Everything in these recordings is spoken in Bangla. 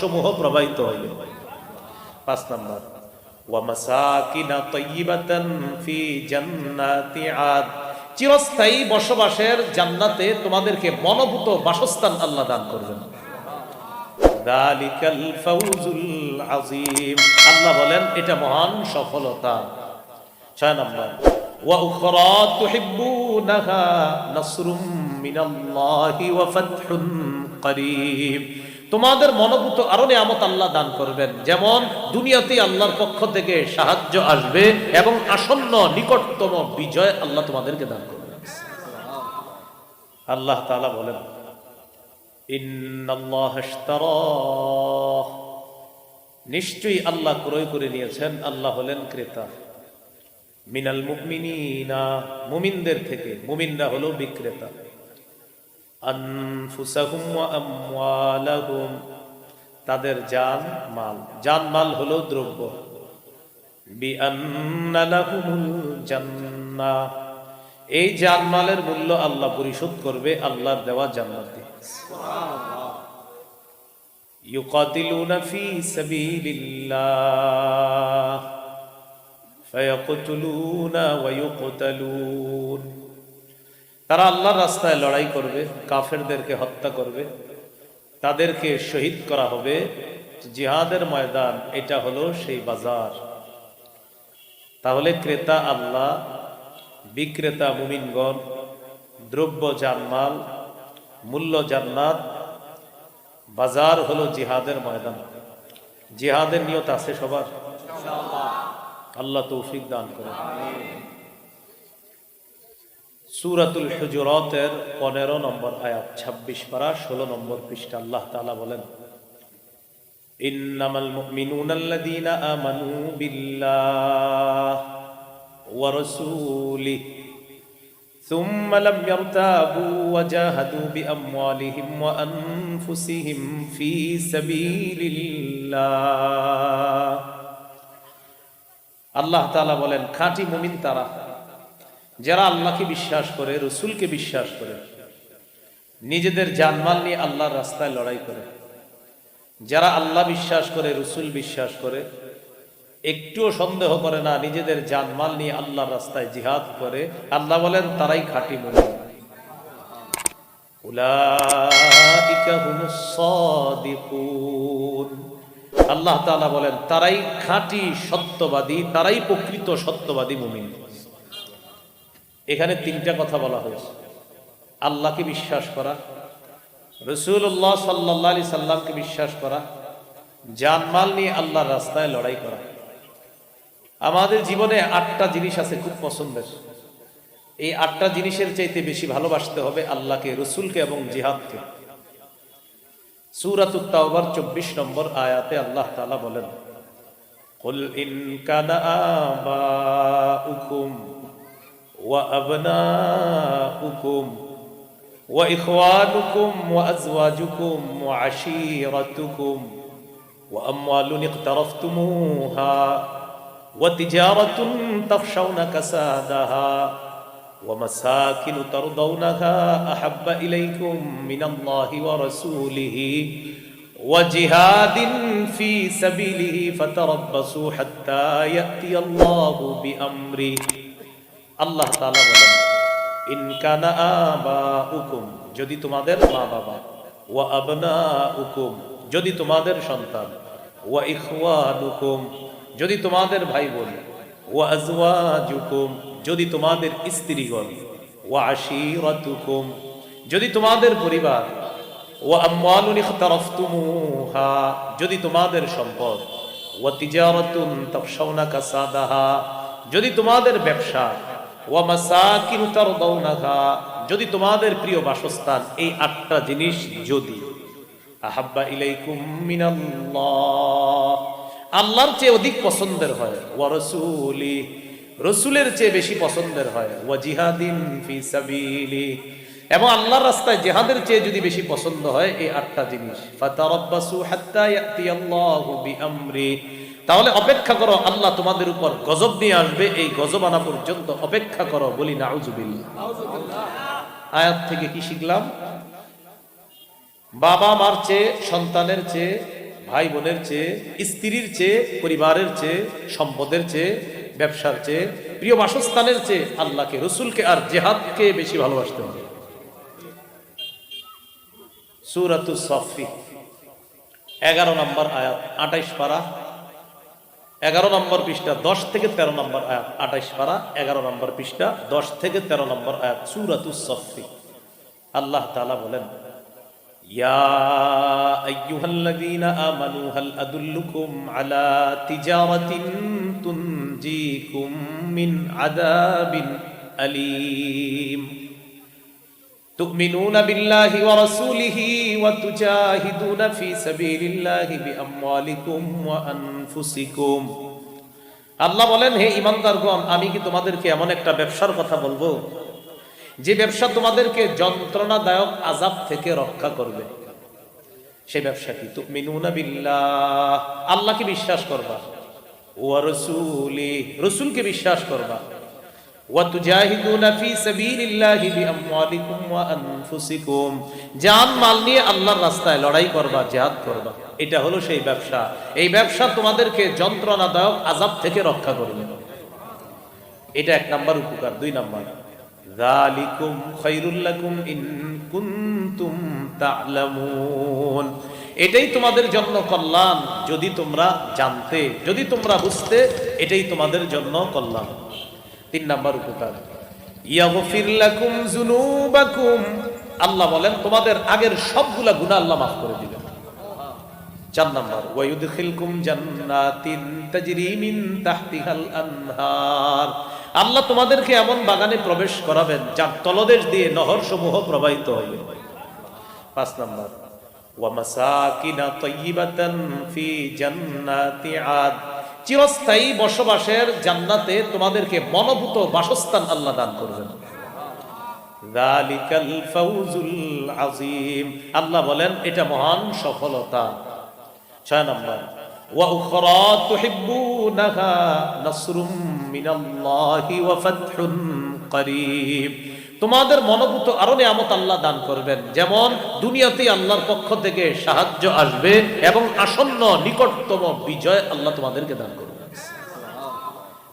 সমূহ প্রবাহিত হইবে পাঁচ নাম্বার। চিরস্থায়ী বসবাসের জান্নাতে তোমাদেরকে মনোভূত বাসস্থান আল্লাহ দান করবেন। আল্লাহ বলেন, এটা মহান সফলতা। ছয় নম্বর। নাসরুম মিনাল্লাহি ওয়া ফাতহুন তোমাদের মনোভূত আরও নিয়ামত আল্লাহ দান করবেন। যেমন দুনিয়াতে আল্লাহর পক্ষ থেকে সাহায্য আসবে এবং আসন্ন নিকটতম বিজয় আল্লাহ তোমাদেরকে দান করবেন। আল্লাহ তাআলা বলেন নিশ্চয়ই আল্লাহ ক্রয় করে নিয়েছেন। আল্লাহ হলেন ক্রেতা। মিনাল মুমিনিনা, মুমিনদের থেকে। মুমিনরা হলো বিক্রেতা। আনফুসাহুম আমওয়ালাহুম, তাদের জান মাল। জান মাল হলো দ্রব্য। এই জানমালের মূল্য আল্লাহ পরিশোধ করবে, আল্লাহর দেওয়া জান্নাত ইউকাতিলুনা ফি সাবিলিল্লাহ, ফায়াকতুলুনা ওয়া ইউকতালুন। তারা আল্লাহর রাস্তায় লড়াই করবে, কাফেরদেরকে হত্যা করবে, তাদেরকে শহীদ করা হবে। জিহাদের ময়দান, এটা হলো সেই বাজার। তাহলে ক্রেতা আল্লাহ, বিক্রেতা মুমিনগণ, দ্রব্য জানমাল মূল্য জান্নাত বাজার হলো জিহাদের ময়দান। জিহাদের নিয়ত আছে সবার। আল্লাহ তৌফিক দান করে সুরাতুল হুজুরতের পনেরো নম্বর আয়াত ছাব্বিশ পারা ষোলো নম্বর পৃষ্ঠা আল্লাহ তাআলা বলেন ইন্নামাল মুমিনুনা আল্লাযীনা আমানু বিল্লাহ ওয়া রাসূলিহি ثم لم يرتابوا وجاهدوا بأموالهم وأنفسهم في سبيل الله আল্লাহ তাআলা বলেন খাঁটি মুমিন তারা যারা আল্লাহকে বিশ্বাস করে, রসুলকে বিশ্বাস করে, নিজেদের জানমাল নিয়ে আল্লাহর রাস্তায় লড়াই করে, যারা আল্লাহ বিশ্বাস করে, রসুল বিশ্বাস করে, একটুও সন্দেহ করে না, নিজেদের জানমাল নিয়ে আল্লাহর রাস্তায় জিহাদ করে, আল্লাহ বলেন, তারাই খাঁটি মনে আল্লাহ বলেন, তারাই খাঁটি সত্যবাদী, তারাই প্রকৃত সত্যবাদী মুমিন। এখানে তিনটা কথা বলা হয়েছে আল্লাহকে বিশ্বাস করা রসুল্লাহ সাল্লাহ আলি সাল্লামকে বিশ্বাস করা জানমাল নিয়ে আল্লাহর রাস্তায় লড়াই করা আমাদের জীবনে আটটা জিনিস আছে খুব পছন্দের এই আটটা জিনিসের চাইতে বেশি ভালোবাসতে হবে আল্লাহকে রসুলকে এবং জিহাদকে সুরাত তাওবার চব্বিশ নম্বর আয়াতে আল্লাহ তাআলা বলেন قل إن كان آباؤكم وأبناؤكم وإخوانكم وأزواجكم وعشيرتكم وأموال اقترفتموها وتجارة تخشون كسادها ومساكن ترضونها أحب إليكم من الله ورسوله وجهاد في سبيله فتربصوا حتى يأتي الله بأمره আল্লাহ তালা বলেন ইনকানা বা উকুম যদি তোমাদের মা বাবা ওয়া আবনা উকুম যদি তোমাদের সন্তান, ওয়া ইখওয়ান উকুম যদি তোমাদের ভাই বোন ওয়া আজওয়াজ উকুম যদি তোমাদের স্ত্রীগণ, ওয়া আশিরাত হুকুম যদি তোমাদের পরিবার, ওয়া আমওয়ালুন ইখতারাফতুমুহা যদি তোমাদের সম্পদ, ওয়া তিজারাতুন তাফশাউনা কাসাদাহা যদি তোমাদের ব্যবসা যদি তোমাদের প্রিয় বাসস্থান এই আটটা জিনিস যদি আল্লাহর চেয়ে অধিক পছন্দের হয় রসুলের চেয়ে বেশি পছন্দের হয় এবং আল্লাহর রাস্তায় জেহাদের চেয়ে যদি বেশি পছন্দ হয় এই আটটা জিনিস। তাহলে অপেক্ষা করো, আল্লাহ তোমাদের উপর গজব নিয়ে আসবে, এই গজব আনা পর্যন্ত অপেক্ষা করো, বলি নাউজুবিল্লাহ। আয়াত থেকে কি শিখলাম? বাবা মার চেয়ে, সন্তানের চেয়ে ভাই বোনের চেয়ে, স্ত্রীর চেয়ে, পরিবারের চেয়ে, সম্পদের চেয়ে, ব্যবসার চেয়ে, প্রিয় বাসস্থানের চেয়ে আল্লাহকে, রসুলকে আর জেহাদকে বেশি ভালোবাসতে হবে। সুরাতু এগারো নম্বর আয়াত, আঠাইশ পারা। এগারো নম্বর পৃষ্ঠা দশ থেকে তেরো নম্বর আয়াত আঠাইশ পারা এগারো নম্বর পৃষ্ঠা দশ থেকে তেরো নম্বর আয়াত সুরাতু সফি আল্লাহ তাআলা বলেন ইয়া আইয়ুহাল্লাযীনা আমানু হাল আদুল্লুকুম আলা তিজারাতিন তুনজিকুম মিন আযাবিন আলীম تؤمنون بالله ورسوله وتجاهدون في سبيل الله بأموالكم وأنفسكم আল্লাহ বলেন হে ইমানদারগণ আমি কি তোমাদেরকে এমন একটা ব্যবসার কথা বলবো যে ব্যবসা তোমাদেরকে যন্ত্রণাদায়ক আজাব থেকে রক্ষা করবে সেই ব্যবসা কি তুমিনুনা বিল্লাহ আল্লাহকে বিশ্বাস করবা ও রসুলি রসুলকে বিশ্বাস করবা যন্ত্রণাদায়ক থেকে রক্ষা এটা এক উপকার, দুই এটাই তোমাদের জন্য কল্যাণ, যদি তোমরা জানতে, যদি তোমরা বুঝতে, এটাই তোমাদের জন্য কল্যাণ। তিন নাম্বার উপকার। ইয়াগফির লাকুম যুনুবাকুম। আল্লাহ বলেন, তোমাদের আগের সবগুলা গুনাহ আল্লাহ মাফ করে দিবেন। চার নাম্বার, ওয়ায়ুদখিলকুম জান্নাতিন তাজরি মিন তাহতিহাল আনহার। আল্লাহ তোমাদেরকে এমন বাগানে প্রবেশ করাবেন, যার তলদেশ দিয়ে নহর সমূহ প্রবাহিত হবে পাঁচ নাম্বার, ওয়া মাসাকিনা তাইয়িবাতান ফি জান্নাতি আদ। চিরস্থায়ী বসবাসের জান্নাতে তোমাদেরকে মনোভূত বাসস্থান আল্লাহ দান করবেন। আল্লাহ বলেন এটা মহান সফলতা। ছয় নম্বর নাসরুম মিনাল্লাহি ওয়া ফাতহুন করিব। তোমাদের মনোভূত আরও নিয়ামত আল্লাহ দান করবেন। যেমন দুনিয়াতে আল্লাহর পক্ষ থেকে সাহায্য আসবে এবং আসন্ন নিকটতম বিজয় আল্লাহ তোমাদেরকে দান করবেন।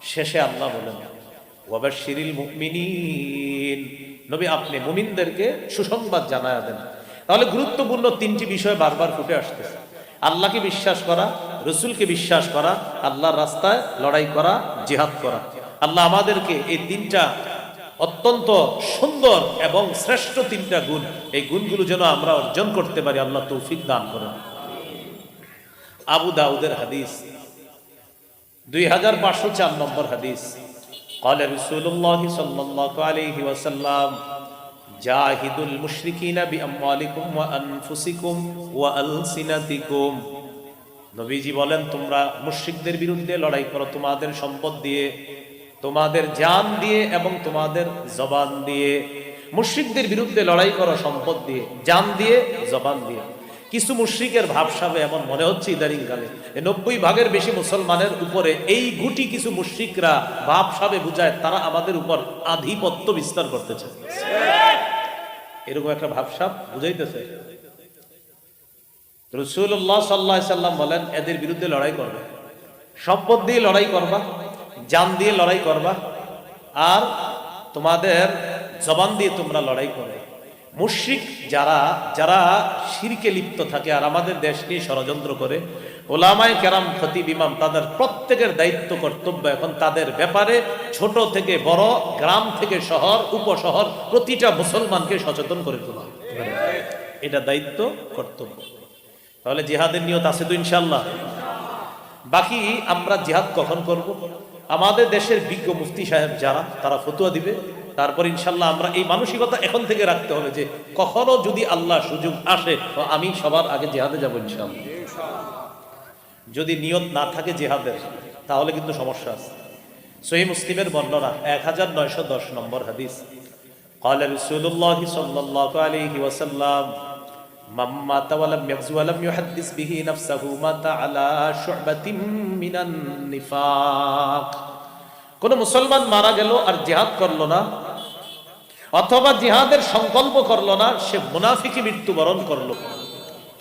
শেষে আল্লাহ বলেন, ওয়াবাশশিরিল মুমিনিন। নবী, আপনি মুমিনদেরকে সুসংবাদ জানায়া দেন। তাহলে গুরুত্বপূর্ণ তিনটি বিষয় বারবার ফুটে আসতেছে। আল্লাহকে বিশ্বাস করা, রসুলকে বিশ্বাস করা, আল্লাহর রাস্তায় লড়াই করা, জিহাদ করা। আল্লাহ আমাদেরকে এই তিনটা অত্যন্ত সুন্দর এবং শ্রেষ্ঠ তিনটা গুণ এই গুণগুলো যেন আমরা অর্জন করতে পারি আল্লাহ তৌফিক দান করেন আবু দাউদের হাদিস দুই হাজার পাঁচশো চার নম্বর হাদিস قال رسول الله صلى الله عليه وسلم جاهدوا المشركين بأموالكم وأنفسكم وألسنتكم নবীজি বলেন তোমরা মুশরিকদের বিরুদ্ধে লড়াই করো তোমাদের সম্পদ দিয়ে তোমাদের জান দিয়ে এবং তোমাদের জবান দিয়ে। মুশরিকদের বিরুদ্ধে লড়াই করো সম্পদ দিয়ে, জান দিয়ে, জবান দিয়ে। কিছু মুশ্রিকের ভাবসাবে এমন মনে হচ্ছে ইদানিং কালে। নব্বই ভাগের বেশি মুসলমানের উপরে এই গুটি কিছু মুশ্রিকরা ভাবসাবে বুঝায়, তারা আমাদের উপর আধিপত্য বিস্তার করতেছে। এরকম একটা ভাবসাব বুঝাইতেছে। রসুল্লাহ সাল্লাহ সাল্লাম বলেন, এদের বিরুদ্ধে লড়াই করবে। সম্পদ দিয়ে লড়াই করবা। জান দিয়ে লড়াই করবা, আর তোমাদের জবান দিয়ে তোমরা লড়াই করবে। মুশরিক যারা যারা শিরকে লিপ্ত থাকে আর আমাদের দেশ নিয়ে ষড়যন্ত্র করে, ওলামায় কেরাম খতিব ইমাম তাদের প্রত্যেকের দায়িত্ব, কর্তব্য এখন তাদের ব্যাপারে ছোট থেকে বড়, গ্রাম থেকে শহর, উপশহর, প্রতিটা মুসলমানকে সচেতন করে তোলা। এটা দায়িত্ব, কর্তব্য। তাহলে জিহাদের নিয়ত আছে তো ইনশাল্লাহ বাকি আমরা জিহাদ কখন করব? আমাদের দেশের বিজ্ঞ মুফতি সাহেব যারা তারা ফতুয়া দিবে তারপর ইনশাল্লাহ আমরা এই মানসিকতা এখন থেকে রাখতে হবে যে কখনো যদি আল্লাহ সুযোগ আসে তো আমি সবার আগে জেহাদে যাবো ইনশাল্লাহ যদি নিয়ত না থাকে জেহাদের তাহলে কিন্তু সমস্যা আছে সহি মুসলিমের বর্ণনা এক হাজার নয়শো দশ নম্বর হাদিস قال رسول الله صلى الله عليه وسلم নিফাক কোন মুসলমান মারা গেল আর জিহাদ করল না, অথবা জিহাদের সংকল্প করল না, সে মুনাফিকি মৃত্যুবরণ করল।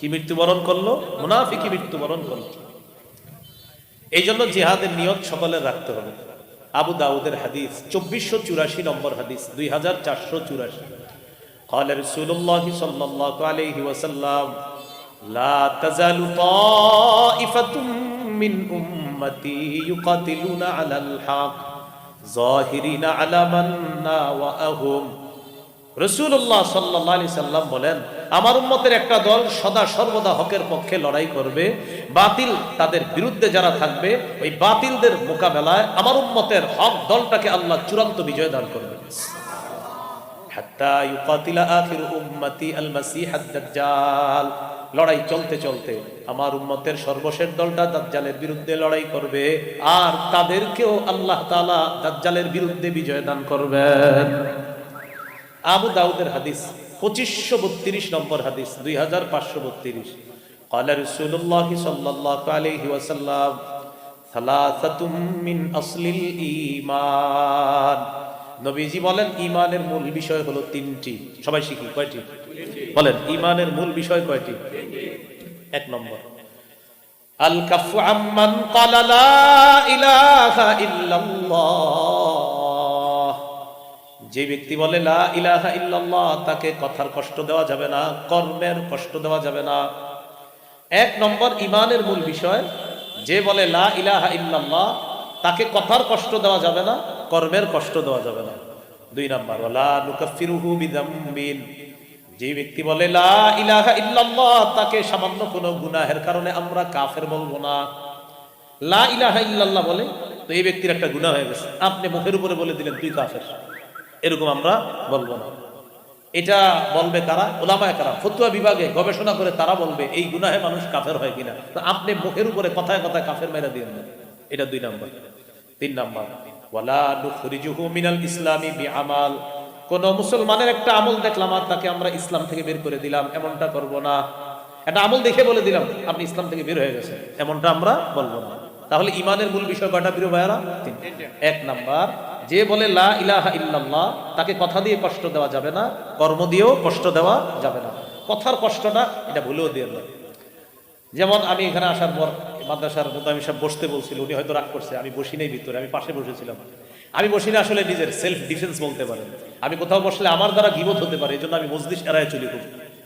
কি মৃত্যুবরণ করল? মুনাফিকি মৃত্যুবরণ করল। এই জন্য জিহাদের নিয়ত সকলে রাখতে হবে। আবু দাউদের হাদিস, চব্বিশশো চুরাশি নম্বর হাদিস, দুই হাজার চারশো চুরাশি। قال رسول الله صلى الله عليه وسلم لا تزال طائفة من أمتي يقاتلون على الحق ظاهرين على من ناوأهم রসুল্লাহ সাল্লাহ আলি সাল্লাম বলেন আমার উম্মতের একটা দল সদা সর্বদা হকের পক্ষে লড়াই করবে বাতিল তাদের বিরুদ্ধে যারা থাকবে ওই বাতিলদের মোকাবেলায় আমার উম্মতের হক দলটাকে আল্লাহ চূড়ান্ত বিজয় দান করবে হাত্তা ইউকাতিলা আখির উম্মতি আল মাসিহ দাজ্জাল লড়াই চলতে চলতে আমার উম্মতের সর্বশেষ দলটা দাজ্জালের বিরুদ্ধে লড়াই করবে আর তাদেরকেও আল্লাহ তাআলা দাজ্জালের বিরুদ্ধে বিজয় দান করবেন আবু দাউদের হাদিস পঁচিশশো বত্রিশ নম্বর হাদিস দুই হাজার পাঁচশো বত্রিশ قال رسول الله صلى الله عليه وسلم ثلاثة من أصل الإيمان নবীজি বলেন, ইমানের মূল বিষয় হলো তিনটি। সবাই শিখি, কয়টি? বলেন, ইমানের মূল বিষয় কয়টি? এক নম্বর। আল কাফু আম্মান ক্বালা লা ইলাহা ইল্লাল্লাহ। যে ব্যক্তি বলে লা ইলাহা ইল্লাল্লাহ, তাকে কথার কষ্ট দেওয়া যাবে না, কর্মের কষ্ট দেওয়া যাবে না। এক নম্বর, ইমানের মূল বিষয়, যে বলে লা ইলাহা ইল্লাল্লাহ, তাকে কথার কষ্ট দেওয়া যাবে না কর্মের কষ্ট দেওয়া যাবে না। দুই নম্বর, ওয়ালা নুকাফিরুহু যে ব্যক্তি বলে, লা ইলাহা ইল্লাল্লাহ তাকে সামান্য কোনো গুনাহের কারণে আমরা কাফের বলব না। লা ইলাহা ইল্লাল্লাহ বলে, তো এই ব্যক্তির একটা গুনাহ হয়ে গেছে। আপনি মুখের উপরে বলে দিলেন, তুই কাফের এরকম আমরা বলব না। এটা বলবে কারা? ওলামায় কারা ফতুয়া বিভাগে গবেষণা করে তারা বলবে, এই গুনাহে মানুষ কাফের হয় কিনা? তো আপনি মুখের উপরে কথায় কথায় কাফের মেরা দিয়ে এটা দুই নাম্বার। তিন নাম্বার ওয়ালা মিনাল ইসলামি বিআমাল। কোন মুসলমানের একটা আমল দেখলাম আর তাকে আমরা ইসলাম থেকে বের করে দিলাম, এমনটা করব না। একটা আমল দেখে বলে দিলাম, আপনি ইসলাম থেকে বের হয়ে গেছে এমনটা আমরা বলব না। তাহলে ইমানের মূল বিষয় কয়টা প্রিয় ভাইয়ারা? এক নাম্বার, যে বলে লা ইলাহা ইল্লাল্লাহ, তাকে কথা দিয়ে কষ্ট দেওয়া যাবে না, কর্ম দিয়েও কষ্ট দেওয়া যাবে না। কথার কষ্টটা, এটা ভুলেও দিয়ে যেমন আমি এখানে আসার পর মাদ্রাসার মোতামি সাহেব বসতে বলছিল, উনি হয়তো রাগ করছে, আমি বসি নাই ভিতরে, আমি পাশে বসেছিলাম। আমি বসি না আসলে নিজের সেলফ ডিফেন্স বলতে পারেন। আমি কোথাও বসলে আমার দ্বারা গিবত হতে পারে এই জন্য আমি মসজিদ এড়ায় চলি খুব।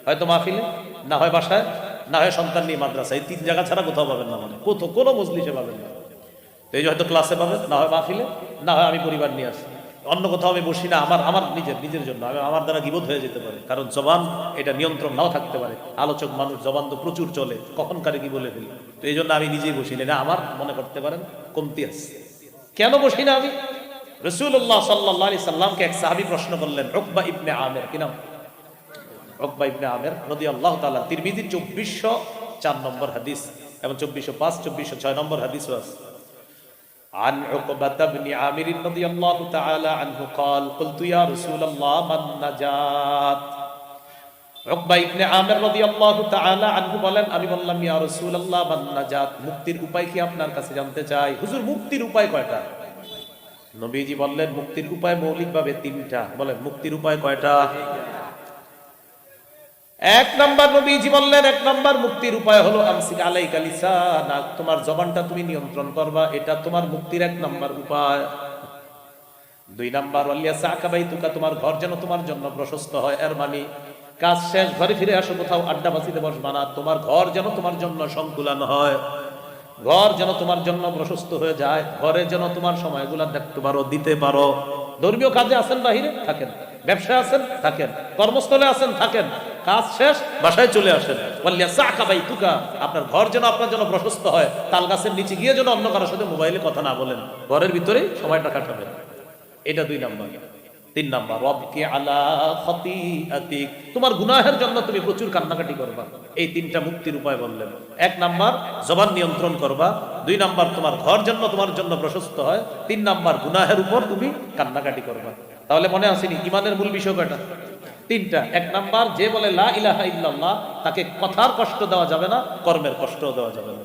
হয়তো মাহফিলে, না হয় বাসায়, না হয় সন্তান নিয়ে মাদ্রাসা এই তিন জায়গা ছাড়া কোথাও পাবেন না মানে কোথাও কোনো মজলিসে পাবেন না। তো এই হয়তো ক্লাসে পাবেন, না হয় মাহফিলে, না হয় আমি পরিবার নিয়ে আসি। অন্য কোথাও আমি বসি না, আমার আমার নিজের নিজের জন্য। আমি, আমার দ্বারা গিবোধ হয়ে যেতে পারে। কারণ জবান এটা নিয়ন্ত্রণ নাও থাকতে পারে। আলোচক মানুষ, জবান তো প্রচুর চলে, কখন কারে কি বলে ফেলি। তো এই জন্য আমি নিজেই বসি না এটা আমার মনে করতে পারেন কমতি আছে কেন বসি না আমি রসুল্লাহ সাল্লাহ আলি সাল্লামকে এক সাহাবি প্রশ্ন করলেন রকবা ইবনে আমের কি নাম রকবা ইবনে আমের নদী আল্লাহ তালা তিরমিদির চব্বিশশো চার নম্বর হাদিস এবং চব্বিশশো পাঁচ চব্বিশশো ছয় নম্বর হাদিসও আছে عن عقبة بن عامر رضي الله تعالى عنه قال قلت يا رسول الله من نجات মুক্তির উপায় কি আপনার কাছে জানতে চাই? হুজুর, মুক্তির উপায় কয়টা? নবীজি বললেন, মুক্তির উপায় মৌলিকভাবে তিনটা। বলেন, মুক্তির উপায় কয়টা? এক নাম্বার নবীজি বললেন, এক মুক্তির উপায় হলো, আমসিক আলাইকা লিসানা তোমার জবানটা তুমি নিয়ন্ত্রণ করবা, এটা তোমার মুক্তির এক নাম্বার উপায়। দুই নাম্বার তুকা তোমার ঘর যেন তোমার জন্য প্রশস্ত হয়। এর মানে কাজ শেষ, ঘরে ফিরে আসো, কোথাও আড্ডা বাসিতে বসবা না। তোমার ঘর যেন তোমার জন্য সংকুলান হয়। ঘর যেন তোমার জন্য প্রশস্ত হয়ে যায়। ঘরে যেন তোমার সময়গুলা দেখতে পারো, দিতে পারো। ধর্মীয় কাজে আছেন, বাহিরে থাকেন। ব্যবসায় আছেন, থাকেন। কর্মস্থলে আছেন, থাকেন। কাজ শেষ, বাসায় চলে আসেন। আপনার ঘর যেন আপনার জন্য প্রশস্ত হয়। তাল গাছের নিচে গিয়ে যেন অন্য কারোর সাথে মোবাইলে কথা না বলেন। ঘরের ভিতরেই সময়টা কাটাবেন। এটা দুই নাম্বার। তিন নাম্বার, রবকে আলা খতিআতিক তোমার গুনাহের জন্য তুমি প্রচুর কান্নাকাটি করবা এই তিনটা মুক্তির উপায় বললেন। এক নাম্বার, জবান নিয়ন্ত্রণ করবা দুই নাম্বার, তোমার ঘর জন্য তোমার জন্য প্রশস্ত হয় তিন নাম্বার, গুনাহের উপর তুমি কান্নাকাটি করবা তাহলে মনে আসেনি ইমানের মূল বিষয় কয়টা? তিনটা, এক নাম্বার, যে বলে লা ইলাহা ইল্লাল্লাহ তাকে কথার কষ্ট দেওয়া যাবে না, কর্মের কষ্ট দেওয়া যাবে না।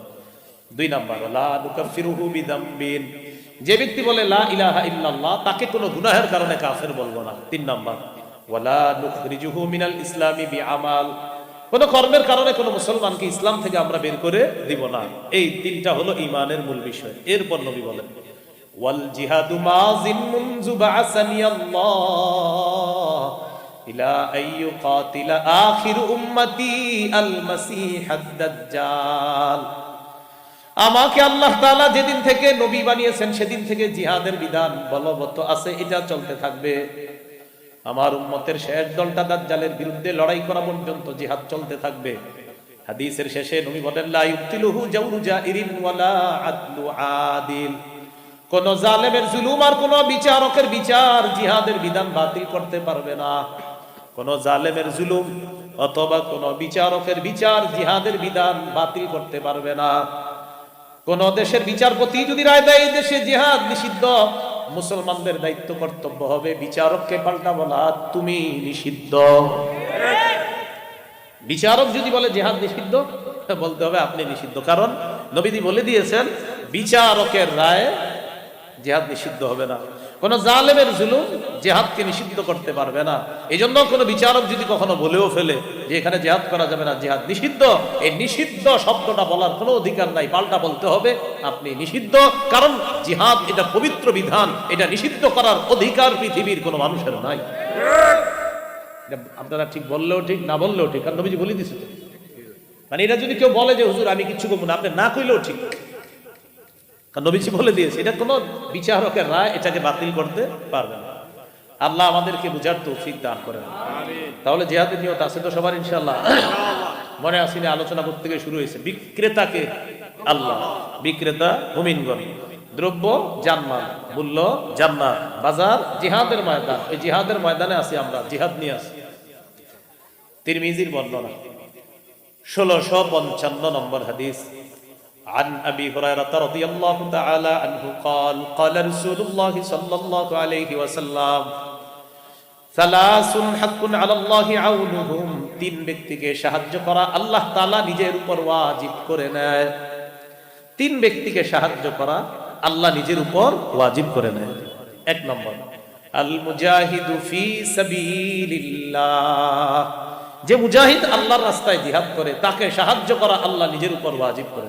দুই নাম্বার, লা যে ব্যক্তি বলে, লা ইলাহা ইল্লাল্লাহ তাকে কোনো গুনাহের কারণে কাফের বলব না। তিন নাম্বার, ওয়ালা নুখরিজুহু মিনাল ইসলামি বিআমাল কর্মের কারণে কোনো মুসলমানকে ইসলাম থেকে আমরা বের করে দিব না। এই তিনটা হলো ইমানের মূল বিষয়। এরপর নবী বলেন, ওয়াল জিহাদু মাযিন মুনযু বা'সানি আল্লাহ ইলা আইয়ু কাতিলা আখির উম্মতি আল মাসিহ দাজ্জাল। আমাকে আল্লাহ তাআলা যেদিন থেকে নবী বানিয়েছেন, সেদিন থেকে জিহাদের বিধান বলবৎ আছে, এটা চলতে থাকবে। আমার উম্মতের শেষ দলটা দাজ্জালের বিরুদ্ধে লড়াই করা পর্যন্ত জিহাদ চলতে থাকবে। হাদিসের শেষে নবী বলেন জাইরিন ওয়ালা আদলু আদিল। কোন জালেমের জুলুম আর কোন বিচারকের বিচার জিহাদের বিধান বাতিল করতে পারবে না। কোন জালেমের জুলুম অথবা কোন বিচারকের বিচার জিহাদের বিধান বাতিল করতে পারবে না। কোন দেশের বিচারপতি যদি রায় দেয় দেশে জেহাদ নিষিদ্ধ, মুসলমানদের দায়িত্ব কর্তব্য হবে, বিচারককে পাল্টা বলা তুমি নিষিদ্ধ। বিচারক যদি বলে জেহাদ নিষিদ্ধ, বলতে হবে আপনি নিষিদ্ধ। কারণ নবীদি বলে দিয়েছেন, বিচারকের রায় জেহাদ নিষিদ্ধ হবে না। কোন জালেমের জুলুম জেহাদকে নিষিদ্ধ করতে পারবে না। এই জন্য কোনো বিচারক যদি কখনো বলেও ফেলে যে এখানে জেহাদ করা যাবে না, জেহাদ নিষিদ্ধ, এই নিষিদ্ধ শব্দটা বলার কোনো অধিকার নাই, পাল্টা বলতে হবে, আপনি নিষিদ্ধ, কারণ জিহাদ এটা পবিত্র বিধান, এটা নিষিদ্ধ করার অধিকার পৃথিবীর কোনো মানুষের নাই। আপনারা ঠিক বললেও ঠিক, না বললেও ঠিক, কারণ নবীজি বলে দিছে মানে এটা যদি কেউ বলে যে, হুজুর, আমি কিচ্ছু করব না। আপনি না কইলেও ঠিক। কারণ নবীজি বলে দিয়েছে, এটা কোনো বিচারকের রায়, এটাকে বাতিল করতে পারবে না। আল্লাহ আমাদেরকে বুঝার তৌফিক দান করেন। তাহলে জেহাদের নিয়ত আছে তো সবার ইনশাল্লাহ মনে আসিনি আলোচনা করতে গিয়ে শুরু হয়েছে। বিক্রেতাকে আল্লাহ, বিক্রেতা হুমিনগণ দ্রব্য জানমাল, মূল্য জান্নাত, বাজার জিহাদের ময়দান, এই জিহাদের ময়দানে আছি আমরা, জিহাদ নিয়ে আসি তিরমিজির বর্ণনা, ষোলোশো পঞ্চান্ন নম্বর হাদিস। عن أبي هريرة رضي الله تعالى عنه قال قال رسول الله صلى الله عليه وسلم ثلاث حق على الله عونهم তিন ব্যক্তিকে সাহায্য করা আল্লাহ তাআলা নিজের উপর ওয়াজিব করে নেয় তিন ব্যক্তিকে সাহায্য করা আল্লাহ নিজের উপর ওয়াজিব করে নেয় এক নম্বর আল মুজাহিদু ফি সাবিলিল্লাহ যে মুজাহিদ আল্লাহর রাস্তায় জিহাদ করে, তাকে সাহায্য করা আল্লাহ নিজের উপর ওয়াজিব করে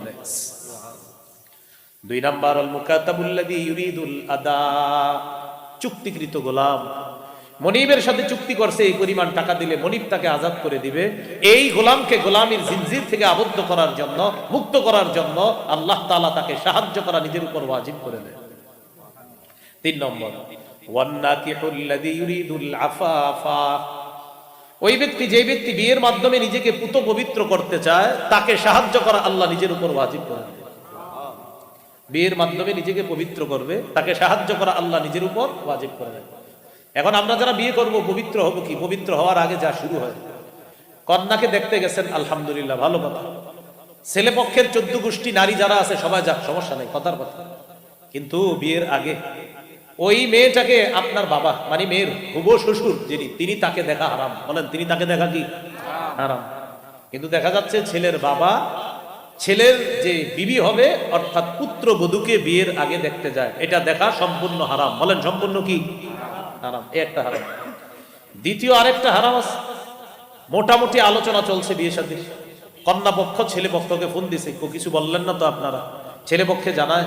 দুই নাম্বার আল মুকাতাবুল্লাযী ইউরিদুল আদা। চুক্তিকৃত গোলাম। মনিবের সাথে চুক্তি করছে, এই পরিমাণ টাকা দিলে মনিব তাকে আজাদ করে দিবে। এই গোলামকে গোলামীর জিনজির থেকে আবদ্ধ করার জন্য, মুক্ত করার জন্য আল্লাহ তাআলা তাকে সাহায্য করা নিজের উপর ওয়াজিব করে দেয় তিন নম্বর, ওয়ান্নাকিহুল্লাযী ইউরিদুল আফাফা। ওই ব্যক্তি যে ব্যক্তি বিয়ের মাধ্যমে নিজেকে পুত পবিত্র করতে চায়, তাকে সাহায্য করা আল্লাহ নিজের উপর ওয়াজিব করে বিয়ের মাধ্যমে নিজেকে পবিত্র করবে, তাকে সাহায্য করা আল্লাহ নিজের উপর ওয়াজিব করে এখন আমরা যারা বিয়ে করব, পবিত্র হব কি? পবিত্র হওয়ার আগে যা শুরু হয়। কন্যাকে দেখতে গেছেন, আলহামদুলিল্লাহ, ভালো কথা। ছেলে পক্ষের চোদ্দ গোষ্ঠী, নারী যারা আছে, সবাই যাক, সমস্যা নেই, কথার কথা। কিন্তু বিয়ের আগে ওই মেয়েটাকে আপনার বাবা মানে মেয়ের হুব শ্বশুর যিনি, তিনি তাকে দেখা হারাম। বলেন, তিনি তাকে দেখা কি? হারাম। কিন্তু দেখা যাচ্ছে ছেলের বাবা, ছেলের যে বিবি হবে, অর্থাৎ পুত্র বধূকে বিয়ের আগে দেখতে যায়। এটা দেখা সম্পূর্ণ হারাম। বলেন, সম্পূর্ণ কি? হারাম। এ একটা হারাম। দ্বিতীয় আরেকটা হারাম আছে। মোটামুটি আলোচনা চলছে বিয়ে সাথে কন্যা পক্ষ, ছেলে পক্ষকে ফোন দিছে। কিছু বললেন না তো আপনারা? ছেলে পক্ষে জানায়।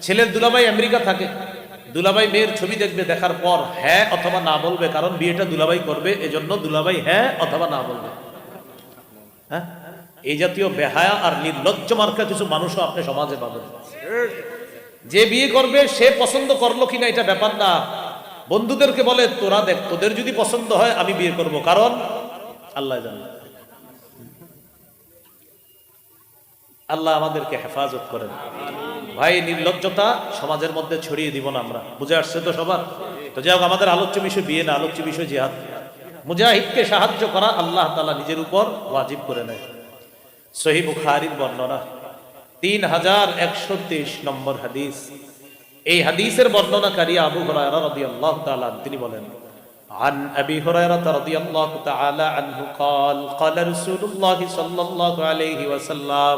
ছেলের দুলাভাই আমেরিকা থাকে। দুলাভাই মেয়ের ছবি দেখবে, দেখার পর হ্যাঁ অথবা না বলবে, কারণ বিয়েটা দুলাভাই করবে, এজন্য দুলাভাই হ্যাঁ অথবা না বলবে। হ্যাঁ? এই জাতীয় বেহায়া আর নির্লজ্জ মার্কা কিছু মানুষও আপনি সমাজে পাবেন। যে বিয়ে করবে, সে পছন্দ করল কিনা এটা ব্যাপার না। বন্ধুদেরকে বলে, তোরা দেখ, তোদের যদি পছন্দ হয়, আমি বিয়ে করব। কারণ, আল্লাহ জানে। আল্লাহ আমাদেরকে হেফাজত করেন। ভাই নির্লজ্জতা সমাজের মধ্যে ছড়িয়ে দিব না আমরা বুঝে আসছে তো সবার তো যাই হোক আমাদের আলোচ্য বিষয় বিয়ে না আলোচ্য বিষয় জিহাদ মুজাহিদকে সাহায্য করা আল্লাহ তালা নিজের উপর ওয়াজিব করে নেয় সহি বুখারির বর্ণনা তিন হাজার একশো তেইশ নম্বর হাদিস এই হাদিসের বর্ণনাকারী আবু হুরায়রা রাদিয়াল্লাহু তাআলা তিনি বলেন عن أبي هريرة رضي الله تعالى عنه قال قال رسول الله صلى الله عليه وسلم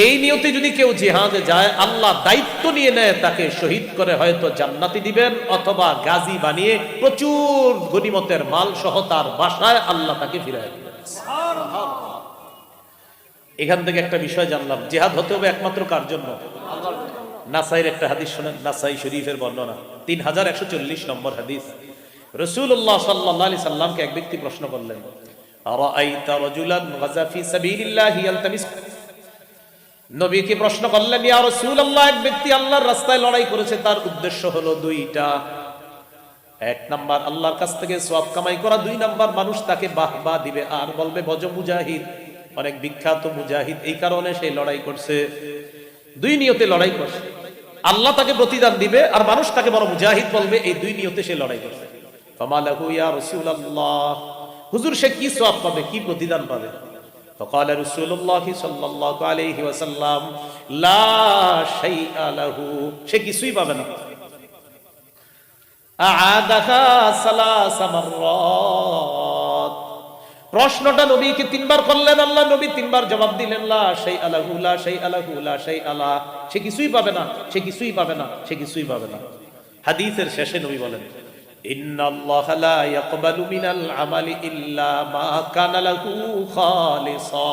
এই নিয়তে যদি কেউ জিহাদে যায়, আল্লাহ দায়িত্ব নিয়ে নেয়, তাকে শহীদ করে হয়তো জান্নাতি দিবেন, অথবা গাজী বানিয়ে প্রচুর গণিমতের মাল সহ তার বাসায় আল্লাহ তাকে ফিরে এখান থেকে একটা বিষয় জানলাম, জেহাদ হতে হবে একমাত্র কার জন্য? নাসাইয়ের একটা হাদিস শোনেন, নাসাই শরীফের বর্ণনা। তিন হাজার একশো চল্লিশ নম্বর হাদিস। রসুল্লাহ সাল্লাহ আলি সাল্লামকে এক ব্যক্তি প্রশ্ন করলেন নবীকে প্রশ্ন করলেন, ইয়া রাসূলুল্লাহ, এক ব্যক্তি আল্লাহর রাস্তায় লড়াই করেছে, তার উদ্দেশ্য হলো দুইটা। এক নাম্বার, আল্লাহর কাছ থেকে সওয়াব কামাই করা। দুই নাম্বার, মানুষ তাকে বাহবা দিবে। আর বলবে, বজ মুজাহিদ। অনেক বিখ্যাত মুজাহিদ এই কারণে সেই লড়াই করছে। দুই নিয়তে লড়াই করছে। আল্লাহ তাকে প্রতিদান দিবে, আর মানুষ তাকে বড় মুজাহিদ বলবে, এই দুই নিয়তে সে লড়াই করছে। ফামালাহু ইয়া রাসূলুল্লাহ। হুজুর সে কি সওয়াব পাবে, কি প্রতিদান পাবে? فقال رسول الله صلى الله عليه وسلم لا شيء له সে কিছুই পাবে না আআদাহা সালাস মাররাত প্রশ্নটা নবীকে তিনবার করলেন আল্লাহ নবী তিনবার জবাব দিলেন লা সেই আলাহু লা সেই আলাহু লা সেই আলা সে কিছুই পাবে না সে কিছুই পাবে না সে কিছুই পাবে না হাদিসের শেষে নবী বলেন ইন্নাল্লাহ লা ইয়াকবালু মিনাল আমালি ইল্লা মা কানা লাহু খালিসা।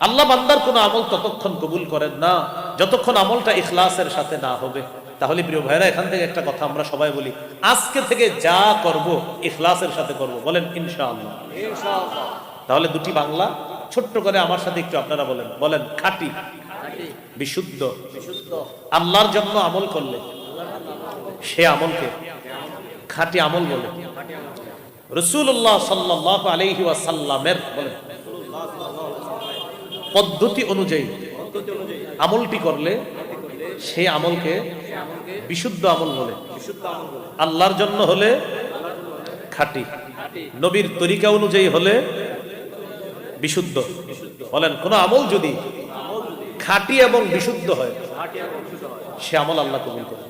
আল্লাহ বান্দার কোন আমল ততক্ষণ কবুল করেন না যতক্ষণ আমলটা ইখলাসের সাথে না হবে। তাহলে প্রিয় ভাইরা এখান থেকে একটা কথা আমরা সবাই বলি আজকে থেকে যা করব ইখলাসের সাথে করব। বলেন ইনশাআল্লাহ। তাহলে দুটি বাংলা ছোট্ট করে আমার সাথে একটু আপনারা বলেন। বলেন খাঁটি। বিশুদ্ধ। আল্লাহর জন্য আমল করলে। সে আমলকে খাঁটি আমল বলে। রসুল্লাহ সাল্লাহ আলহি ওয়াসাল্লামের বলেন পদ্ধতি অনুযায়ী আমলটি করলে সেই আমলকে বিশুদ্ধ আমল বলে। আল্লাহর জন্য হলে খাঁটি, নবীর তরিকা অনুযায়ী হলে বিশুদ্ধ। বলেন, কোন আমল যদি খাঁটি এবং বিশুদ্ধ হয়, সে আমল আল্লাহ কবুল করে।